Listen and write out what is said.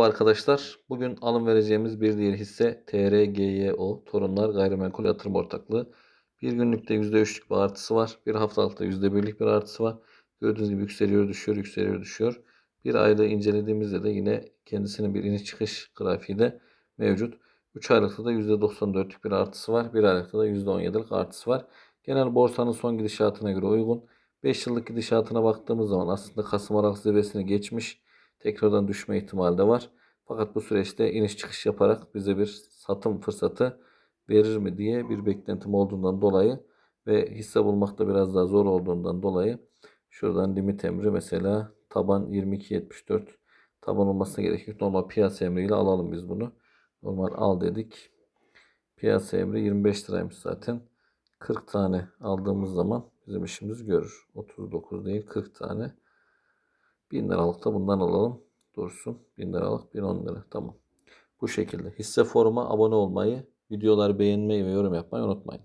Bu arkadaşlar bugün alım vereceğimiz bir diğer hisse TRGYO Torunlar Gayrimenkul Yatırım Ortaklığı. Bir günlükte %3'lük bir artısı var. Bir haftalıkta %1'lik bir artısı var. Gördüğünüz gibi yükseliyor düşüyor yükseliyor düşüyor. Bir aylığı incelediğimizde de yine kendisinin bir iniş çıkış grafiği de mevcut. 3 aylıkta da %94'lük bir artısı var. Bir aylıkta da %17'lik artısı var. Genel borsanın son gidişatına göre uygun. 5 yıllık gidişatına baktığımız zaman aslında Kasım Aralık zirvesini geçmiş. Tekrardan düşme ihtimali de var. Fakat bu süreçte iniş çıkış yaparak bize bir satım fırsatı verir mi diye bir beklentim olduğundan dolayı ve hisse bulmakta biraz daha zor olduğundan dolayı şuradan limit emri mesela taban 22.74 taban olmasına gerek yok. Normal piyasa emriyle alalım biz bunu. Normal al dedik. Piyasa emri 25 liraymış zaten. 40 tane aldığımız zaman bizim işimiz görür. 39 değil 40 tane. 1000 liralık da bundan alalım. Dursun. 1000 liralık 1010 lira. Tamam. Bu şekilde. Hisse foruma abone olmayı, videoları beğenmeyi ve yorum yapmayı unutmayın.